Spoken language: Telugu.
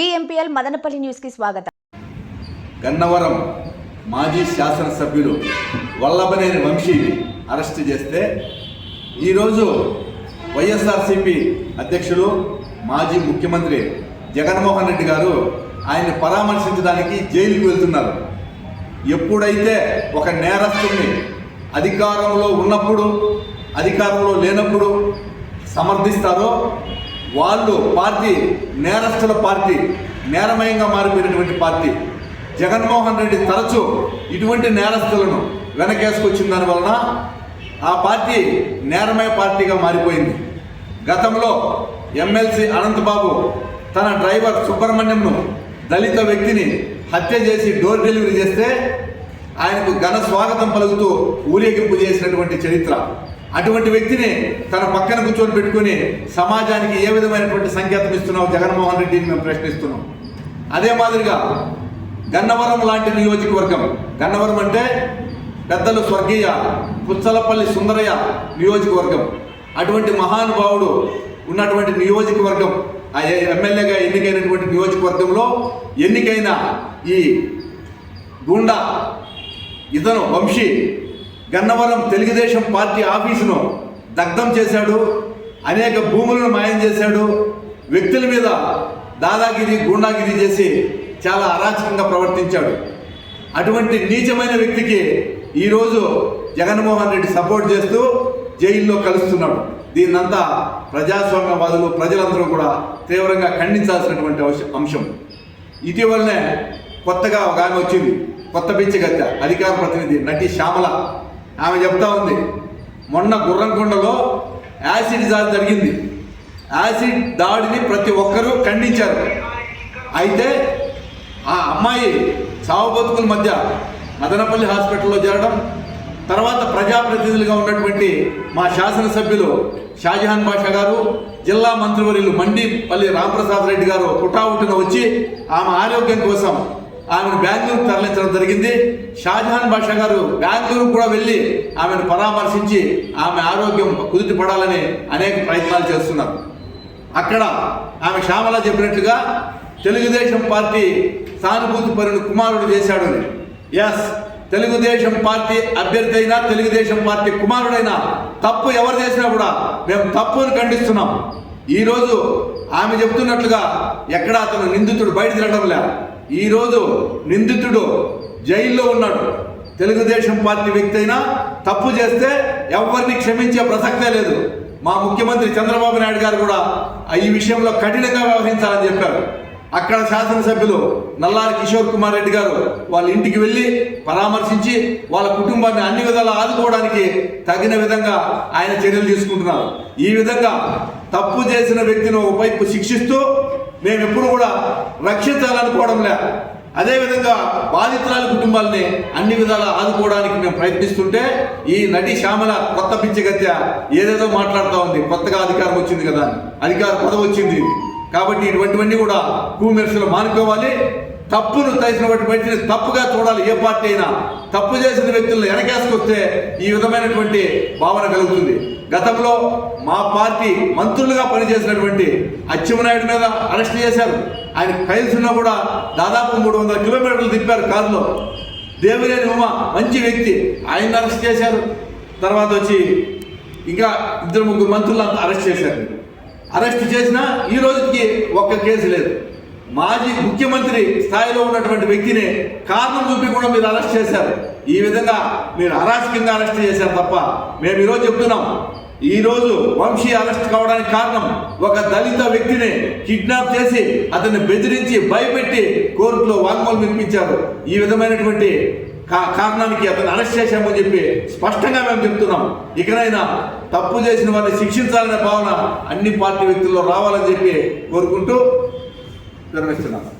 డిఎంపీఎల్ మదనపల్లి న్యూస్కి స్వాగతం. గన్నవరం మాజీ శాసనసభ్యులు వల్లభనేని వంశీని అరెస్ట్ చేస్తే ఈరోజు వైఎస్ఆర్సిపి అధ్యక్షులు మాజీ ముఖ్యమంత్రి జగన్మోహన్ రెడ్డి గారు ఆయన్ని పరామర్శించడానికి జైలుకు వెళ్తున్నారు. ఎప్పుడైతే ఒక నేరస్తుని అధికారంలో ఉన్నప్పుడు అధికారంలో లేనప్పుడు సమర్థిస్తారో వాళ్ళు పార్టీ నేరస్తుల పార్టీ నేరమయంగా మారిపోయినటువంటి పార్టీ. జగన్మోహన్ రెడ్డి తరచూ ఇటువంటి నేరస్తులను వెనకేసుకొచ్చిన దాని వలన ఆ పార్టీ నేరమయ పార్టీగా మారిపోయింది. గతంలో ఎమ్మెల్సీ అనంతబాబు తన డ్రైవర్ సుబ్రహ్మణ్యంను దళిత వ్యక్తిని హత్య చేసి డోర్ డెలివరీ చేస్తే ఆయనకు ఘన స్వాగతం పలుకుతూ ఊరేగింపు చేసినటువంటి చరిత్ర. అటువంటి వ్యక్తిని తన పక్కన కూర్చొని పెట్టుకుని సమాజానికి ఏ విధమైనటువంటి సంకేతం ఇస్తున్నావు? జగన్మోహన్ రెడ్డిని మేము ప్రశ్నిస్తున్నాం. అదే మాదిరిగా గన్నవరం లాంటి నియోజకవర్గం గన్నవరం అంటే పెద్దలు స్వర్గీయ పుచ్చలపల్లి సుందరయ్య నియోజకవర్గం. అటువంటి మహానుభావుడు ఉన్నటువంటి నియోజకవర్గం ఆ ఎమ్మెల్యేగా ఎన్నికైనటువంటి నియోజకవర్గంలో ఎన్నికైన ఈ గూండా ఇతను వంశీ గన్నవరం తెలుగుదేశం పార్టీ ఆఫీసును దగ్ధం చేశాడు అనేక భూములను మాయం చేశాడు వ్యక్తుల మీద దాదాగిరి గూండాగిరి చేసి చాలా అరాచకంగా ప్రవర్తించాడు. అటువంటి నీచమైన వ్యక్తికి ఈరోజు జగన్మోహన్ రెడ్డి సపోర్ట్ చేస్తూ జైల్లో కలుస్తున్నాడు. దీన్నంతా ప్రజాస్వామ్యవాదులు ప్రజలందరూ కూడా తీవ్రంగా ఖండించాల్సినటువంటి అంశం. ఇటీవలనే కొత్తగా ఒక ఆమె వచ్చింది కొత్త బిచ్చగత్తె అధికార ప్రతినిధి నటి శ్యామల. ఆమె చెప్తా ఉంది. మొన్న గుర్రంకొండలో యాసిడ్ దాడి జరిగింది. యాసిడ్ దాడిని ప్రతి ఒక్కరూ ఖండించారు. అయితే ఆ అమ్మాయి చావు బతుకుల మధ్య మదనపల్లి హాస్పిటల్లో చేరడం తర్వాత ప్రజాప్రతినిధులుగా ఉన్నటువంటి మా శాసనసభ్యులు షాజహాన్ బాషా గారు జిల్లా మంత్రివర్యులు మండిపల్లి రామప్రసాద్ రెడ్డి గారు పుటావుటిన వచ్చి ఆమె ఆరోగ్యం కోసం ఆమెను బెంగళూరు తరలించడం జరిగింది. షాజహాన్ బాషా గారు బెంగళూరు కూడా వెళ్ళి ఆమెను పరామర్శించి ఆమె ఆరోగ్యం కుదుటి పడాలని అనేక ప్రయత్నాలు చేస్తున్నారు. అక్కడ ఆమె శ్యామల చెప్పినట్లుగా తెలుగుదేశం పార్టీ సానుభూతి పరుని కుమారుడు చేశాడు ఎస్ తెలుగుదేశం పార్టీ అభ్యర్థి అయినా తెలుగుదేశం పార్టీ కుమారుడైనా తప్పు ఎవరు చేసినా కూడా మేము తప్పును ఖండిస్తున్నాం. ఈరోజు ఆమె చెప్తున్నట్లుగా ఎక్కడ అతను నిందితుడు బయట తిరగడం లే. ఈరోజు నిందితుడు జైల్లో ఉన్నాడు. తెలుగుదేశం పార్టీ వ్యక్తి అయినా తప్పు చేస్తే ఎవరిని క్షమించే ప్రసక్తే లేదు. మా ముఖ్యమంత్రి చంద్రబాబు నాయుడు గారు కూడా ఈ విషయంలో కఠినంగా వ్యవహరించాలని చెప్పారు. అక్కడ శాసనసభ్యులు నల్లారి కిషోర్ కుమార్ రెడ్డి గారు వాళ్ళ ఇంటికి వెళ్ళి పరామర్శించి వాళ్ళ కుటుంబాన్ని అన్ని విధాలా ఆదుకోవడానికి తగిన విధంగా ఆయన చర్యలు తీసుకుంటున్నారు. ఈ విధంగా తప్పు చేసిన వ్యక్తిని ఒకవైపు శిక్షిస్తూ మేము ఎప్పుడు కూడా రక్షించాలనుకోవడం లే అదేవిధంగా బాధితురాలి కుటుంబాలని అన్ని విధాలా ఆదుకోవడానికి మేము ప్రయత్నిస్తుంటే ఈ నటి శ్యామల కొత్త పిచ్చిగత్య ఏదేదో మాట్లాడుతూ ఉంది. కొత్తగా అధికారం వచ్చింది కదా అధికార పదవి వచ్చింది. కాబట్టి ఇటువంటివన్నీ కూడా కూమెర్సులు మానుకోవాలి. తప్పును చేసినటువంటి వ్యక్తిని తప్పుగా చూడాలి. ఏ పార్టీ అయినా తప్పు చేసిన వ్యక్తులను వెనకేసుకొస్తే ఈ విధమైనటువంటి భావన కలుగుతుంది. గతంలో మా పార్టీ మంత్రులుగా పనిచేసినటువంటి అచ్చెమ్మనాయుడు మీద అరెస్ట్ చేశారు. ఆయన ఫైల్స్ ఉన్నా కూడా దాదాపు మూడు వందల కిలోమీటర్లు తిప్పారు కారులో. దేవినేని ఉమ మంచి వ్యక్తి. ఆయన అరెస్ట్ చేశారు. తర్వాత వచ్చి ఇంకా ఇద్దరు ముగ్గురు మంత్రులను అరెస్ట్ చేశారు. అరెస్ట్ చేసినా ఈ రోజుకి ఒక్క కేసు లేదు. మాజీ ముఖ్యమంత్రి స్థాయిలో ఉన్నటువంటి వ్యక్తిని కారణం చూపి కూడా మీరు అరెస్ట్ చేశారు. ఈ విధంగా మీరు అరాచకంగా అరెస్ట్ చేశారు తప్ప మేము ఈరోజు చెప్తున్నాం. ఈరోజు వంశీ అరెస్ట్ కావడానికి కారణం ఒక దళిత వ్యక్తిని కిడ్నాప్ చేసి అతన్ని బెదిరించి భయపెట్టి కోర్టులో వాంగ్మూలం వినిపించారు. ఈ విధమైనటువంటి కా- కారణానికి అతను అరెస్ట్ చేశామని చెప్పి స్పష్టంగా మేము చెప్తున్నాం. ఇకనైనా తప్పు చేసిన వారిని శిక్షించాలనే భావన అన్ని పార్టీ వ్యక్తుల్లో రావాలని చెప్పి కోరుకుంటూ విరమిస్తున్నాను